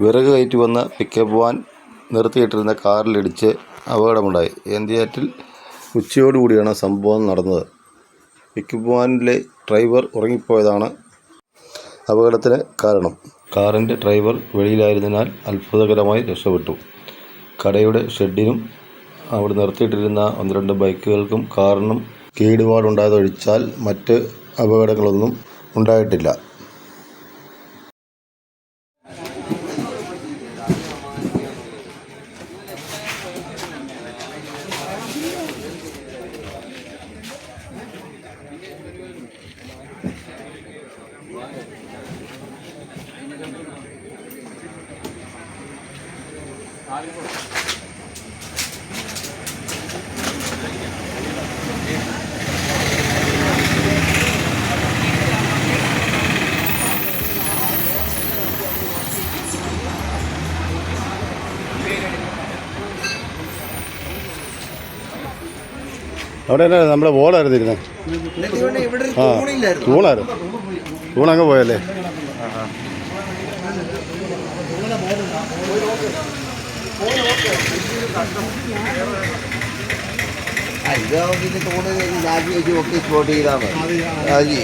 വിറക് കയറ്റി വന്ന പിക്കപ്പ് വാൻ നിർത്തിയിട്ടിരുന്ന കാറിലിടിച്ച് അപകടമുണ്ടായി. ഏന്തിയാറ്റിൽ ഉച്ചയോടുകൂടിയാണ് സംഭവം നടന്നത്. പിക്കപ്പ് വാനിലെ ഡ്രൈവർ ഉറങ്ങിപ്പോയതാണ് അപകടത്തിന് കാരണം. കാറിന്റെ ഡ്രൈവർ വെളിയിലായിരുന്നതിനാൽ അത്ഭുതകരമായി രക്ഷപ്പെട്ടു. കടയുടെ ഷെഡിനും അവിടെ നിർത്തിയിട്ടിരുന്ന ഒന്ന് രണ്ട് ബൈക്കുകൾക്കും കാറിനും കേടുപാടുണ്ടായതൊഴിച്ചാൽ മറ്റ് അപകടങ്ങളൊന്നും ഉണ്ടായിട്ടില്ല. അവിടെ എന്നാ നമ്മുടെ ബോളായിരുന്നു ഇരുന്നത് എന്നിട്ട് ഇവിടെ ഇവിടെ ഒരു ആ തൂണില്ലായിരുന്നു തൂണായിരുന്നു തൂണങ്ങ് പോയല്ലേ ഇത് ഇതിന്റെ തോട് രാജി ഒക്കെ സ്പോട്ട് ചെയ്താൽ മതി. രാജി